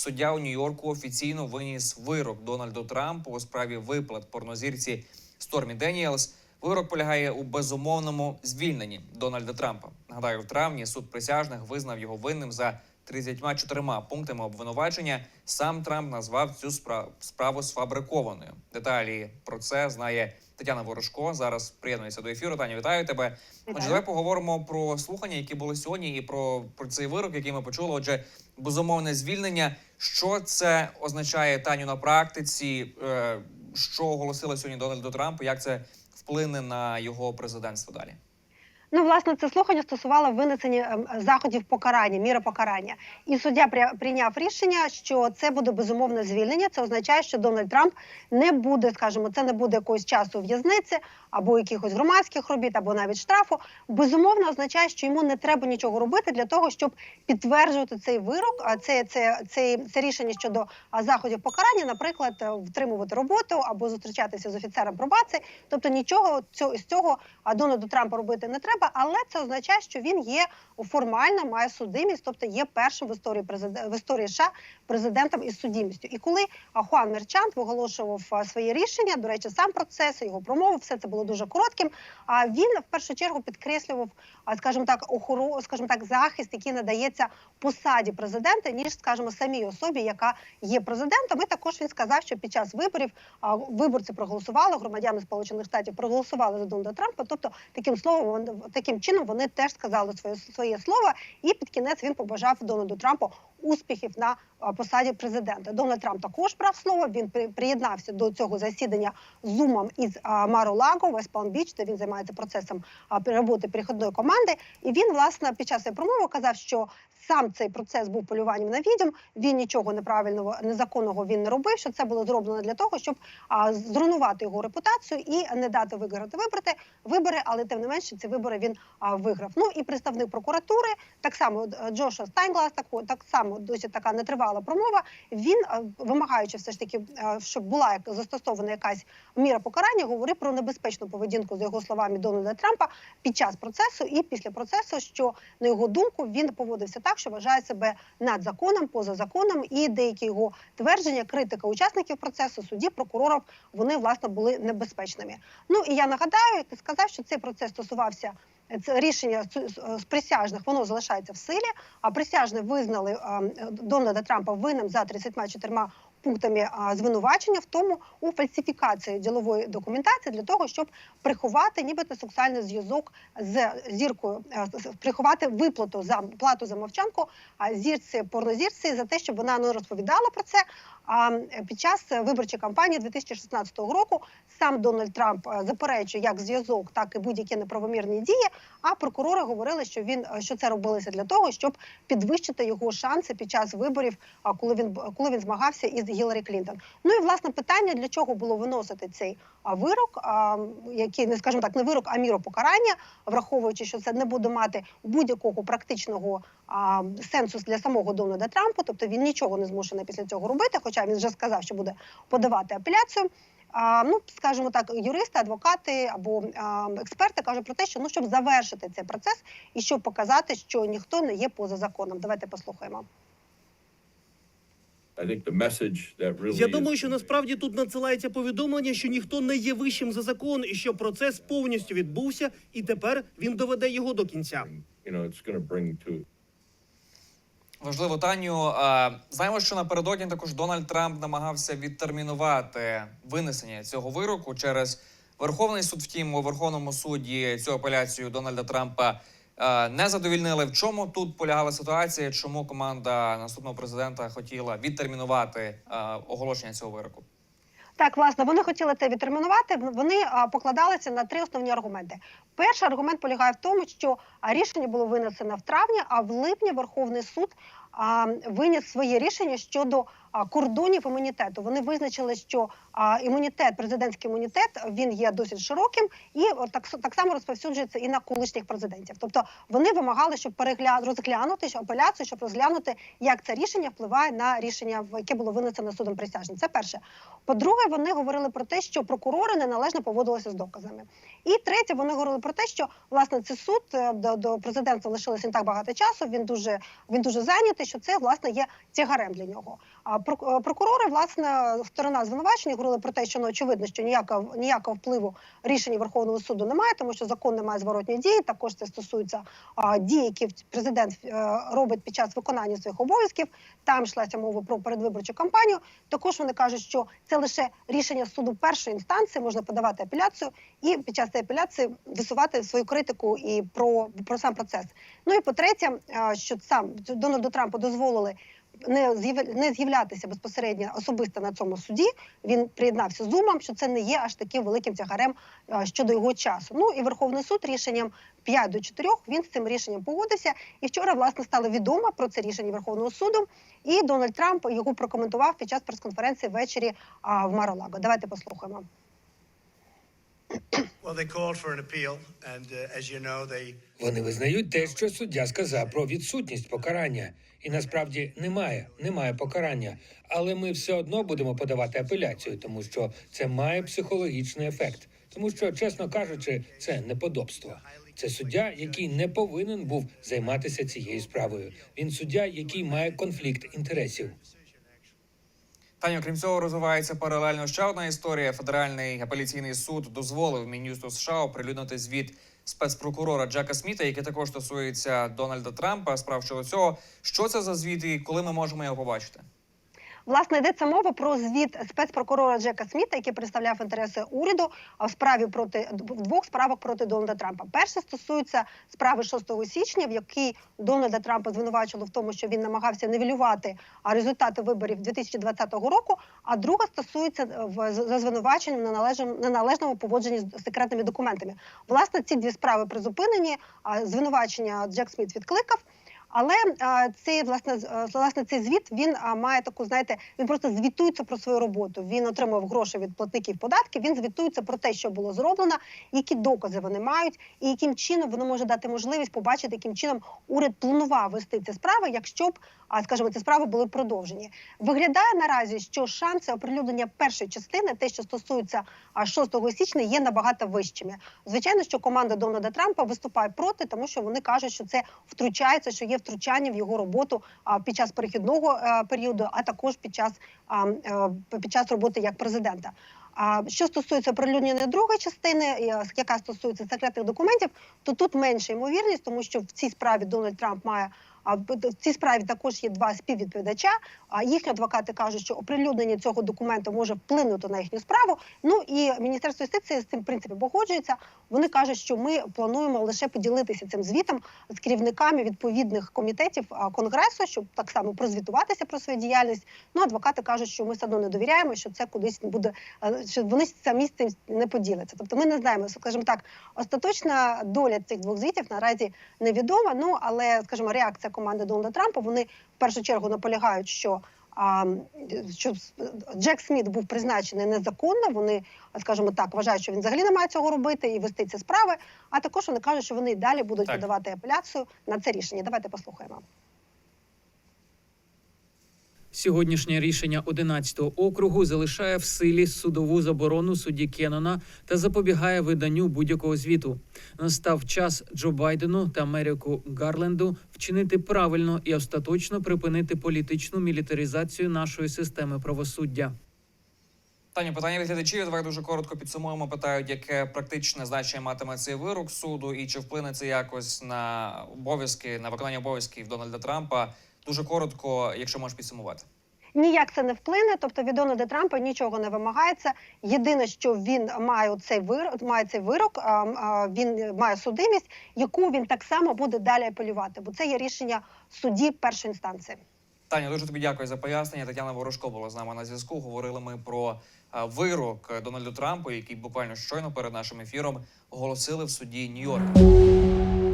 суддя у Нью-Йорку офіційно виніс вирок Дональду Трампу у справі виплат порнозірці Стормі Деніелс. Вирок полягає у безумовному звільненні Дональда Трампа. Нагадаю, в травні суд присяжних визнав його винним за 34 пунктами обвинувачення. Сам Трамп назвав цю спра- справу сфабрикованою. Деталі про це знає Тетяна Ворожко. Зараз приєднується до ефіру. Таня, вітаю тебе. Отже, давай поговоримо про слухання, які були сьогодні, і про, про цей вирок, який ми почули. Отже, безумовне звільнення. Що це означає Таню на практиці? Е, що оголосили сьогодні Дональду Трампу? Як це вплине на його президентство далі? Ну, власне, це слухання стосувало винесення ем, заходів покарання, міри покарання. І суддя при- прийняв рішення, що це буде безумовне звільнення. Це означає, що Дональд Трамп не буде, скажімо, це не буде якогось часу в'язниці або якихось громадських робіт, або навіть штрафу. Безумовно означає, що йому не треба нічого робити для того, щоб підтверджувати цей вирок. А це, це, це, це рішення щодо заходів покарання, наприклад, е, втримувати роботу або зустрічатися з офіцером пробації. Тобто нічого цього з цього Дональду Трампу робити не треба, але це означає, що він є формально має судимість, тобто є першим в історії в історії США президентом із судимістю. І коли Хуан Мерчант виголошував а, своє рішення, до речі, сам процес, його промову, все це було дуже коротким. А він в першу чергу підкреслював, а, скажімо так, охору, скажімо так, захист, який надається посаді президента, ніж, скажімо, самій особі, яка є президентом. І також він сказав, що під час виборів виборці проголосували, громадяни Сполучених Штатів проголосували за Дональда Трампа. Тобто, таким словом, таким чином вони теж сказали своє своє слово. І під кінець він побажав Дональду Трампу успіхів на посаді президента. Дональд Трамп також брав слово. Він приєднався до цього засідання зумом із Маро Лаго, Вест Палм Біч, де він займається процесом роботи перехідної команди. І він власне під час цієї промови казав, що сам цей процес був полюванням на відьом. Він нічого неправильного, незаконного він не робив. Що це було зроблено для того, щоб зруйнувати його репутацію і не дати виграти вибрати вибори, але тим не менше ці вибори він виграв. Ну і представник прокуратури, так само е, Джоша Стайнглас, так, так само досить така нетривала промова. Він е, вимагаючи все ж таки, е, щоб була застосована якась міра покарання, говорив про небезпечну поведінку за його словами Дональда Трампа під час процесу і після процесу, що на його думку він поводився так, що вважає себе над законом, поза законом, і деякі його твердження, критика учасників процесу, судді, прокурорів, вони власне були небезпечними. Ну і я нагадаю, ти сказав, що цей процес стосувався. Це рішення з- присяжних воно залишається в силі. А присяжні визнали Дональда Трампа винним за 34 пунктами звинувачення в тому у фальсифікації ділової документації для того, щоб приховати нібито сексуальний зв'язок з зіркою, приховати виплату за плату за мовчанку а, зірці порнозірці за те, щоб вона не розповідала про це. Під час виборчої кампанії 2016 року сам Дональд Трамп е, заперечує як зв'язок, так і будь-які неправомірні дії. А прокурори говорили, що він е, що це робилося для того, щоб підвищити його шанси під час виборів, коли він коли він змагався із Гіларі Клінтон. Ну і власне питання для чого було виносити цей вирок, який не скажімо так, не вирок, а міру покарання, враховуючи, що це не буде мати будь-якого практичного а, сенсу для самого Дональда Трампа, тобто він нічого не змушений після цього робити, хоча він вже сказав, що буде подавати апеляцію. А, ну, скажімо так, юристи, адвокати або а, експерти кажуть про те, що ну щоб завершити цей процес і щоб показати, що ніхто не є поза законом. Давайте послухаємо. Я думаю, що насправді тут надсилається повідомлення, що ніхто не є вищим за закон, і що процес повністю відбувся, і тепер він доведе його до кінця. Важливо, Таню. Знаємо, що напередодні також Дональд Трамп намагався відтермінувати винесення цього вироку через Верховний суд. Втім, у Верховному суді цю апеляцію Дональда Трампа не задовільнили. В чому тут полягала ситуація? Чому команда наступного президента хотіла відтермінувати оголошення цього вироку? Так, власне, вони хотіли це відтермінувати. Вони покладалися на три основні аргументи. Перший аргумент полягає в тому, що рішення було винесено в травні, а в липні Верховний суд виніс своє рішення щодо кордонів імунітету. Вони визначили, що імунітет, президентський імунітет, він є досить широким і так, так само розповсюджується і на колишніх президентів. Тобто вони вимагали, щоб перегля... розглянути апеляцію, щоб розглянути, як це рішення впливає на рішення, яке було винесено судом присяжним. Це перше. По-друге, вони говорили про те, що прокурори неналежно поводилися з доказами. І третє, вони говорили про те, що власне це суд е, до, до президента лишилося не так багато часу. Він дуже він дуже зайнятий. Що це власне є тягарем для нього. А прок- прокурори, власне, сторона звинувачення говорили про те, що ну очевидно, що ніякого ніякого впливу рішення Верховного суду немає, тому що закон не має зворотньої дії. Також це стосується а, дій, які президент е, робить під час виконання своїх обов'язків. Там йшлася мова про передвиборчу кампанію. Також вони кажуть, що це лише рішення суду першої інстанції, можна подавати апеляцію і під час цієї апеляції висувати свою критику і про, про сам процес. Ну і по-третє, е, що сам Дональду Трампу дозволили. Не не з'являтися безпосередньо особисто на цьому суді. Він приєднався з Зумом, що це не є аж таким великим тягарем е, щодо його часу. Ну і Верховний суд рішенням 5 до 4 він з цим рішенням погодився. І вчора власне стало відомо про це рішення Верховного суду. І Дональд Трамп його прокоментував під час прес-конференції ввечері в Маролаго. Давайте послухаємо. Uh, Вони визнають те, що суддя сказав про відсутність покарання, і насправді немає, немає покарання. Але ми все одно будемо подавати апеляцію, тому що це має психологічний ефект. Тому що, чесно кажучи, це неподобство. Це суддя, який не повинен був займатися цією справою. Він суддя, який має конфлікт інтересів. Таню, крім цього, розвивається паралельно ще одна історія. Федеральний апеляційний суд дозволив Мін'юсту США оприлюднити звіт спецпрокурора Джека Сміта, який також стосується Дональда Трампа. Справ щодо цього, що це за звіт і коли ми можемо його побачити? Власне, йдеться мова про звіт спецпрокурора Джека Сміта, який представляв інтереси уряду в справі проти двох справах проти Дональда Трампа. Перша стосується справи 6 січня, в якій Дональда Трампа звинувачили в тому, що він намагався нівелювати результати виборів 2020 року. А друга стосується е, в за звинуваченням неналежному неналежному поводженні з секретними документами. Власне, ці дві справи призупинені. А звинувачення Джек Сміт відкликав. Але цей власне е, власне цей звіт він має таку, знаєте, він просто звітується про свою роботу. Він отримав гроші від платників податків. Він звітується про те, що було зроблено, які докази вони мають, і яким чином воно може дати можливість побачити, яким чином уряд планував вести ці справи, якщо б а скажімо, ці справи були продовжені. Виглядає наразі, що шанси оприлюднення першої частини, те, що стосується а, 6 січня, є набагато вищими. Звичайно, що команда Дональда Трампа виступає проти, тому що вони кажуть, що це втручається, що є втручання в його роботу під час перехідного е, періоду, а також під час е, під час роботи як президента. Що стосується оприлюднення другої частини, е, яка стосується секретних документів, то тут менша ймовірність, тому що в цій справі Дональд Трамп має. В цій справі також є два співвідповідача. А їхні адвокати кажуть, що оприлюднення цього документу може вплинути на їхню справу. Ну і міністерство юстиції з цим в принципі погоджується. Вони кажуть, що ми плануємо лише поділитися цим звітом з керівниками відповідних комітетів конгресу, щоб так само прозвітуватися про свою діяльність. Ну адвокати кажуть, що ми все одно не довіряємо, що це кудись буде, що вони самі з цим не поділяться. Тобто, ми не знаємо, скажімо так, остаточна доля цих двох звітів наразі невідома. Ну але скажімо, реакція команди Дональда Трампа. Вони в першу чергу наполягають, що. А що Джек Сміт був призначений незаконно. Вони, скажімо так, вважають, що він взагалі не має цього робити і вести ці справи. А також вони кажуть, що вони далі будуть Так. подавати апеляцію на це рішення. Давайте послухаємо. Сьогоднішнє рішення 11-го округу залишає в силі судову заборону судді Кеннона та запобігає виданню будь-якого звіту. Настав час Джо Байдену та Меріку Гарленду вчинити правильно і остаточно припинити політичну мілітаризацію нашої системи правосуддя. Таню, питання від глядачів. Давай дуже коротко підсумуємо. Питають, яке практичне значення матиме цей вирок суду, і чи вплине це якось на обов'язки на виконання обов'язків Дональда Трампа. Дуже коротко, якщо можеш підсумувати. Ніяк це не вплине, тобто від Дональда Трампа нічого не вимагається. Єдине, що він має цей вирок, має цей вирок, він має судимість, яку він так само буде далі апелювати, бо це є рішення судді першої інстанції. Таня, дуже тобі дякую за пояснення. Тетяна Ворожко була з нами на зв'язку. Говорили ми про вирок Дональду Трампу, який буквально щойно перед нашим ефіром оголосили в суді Нью-Йорка.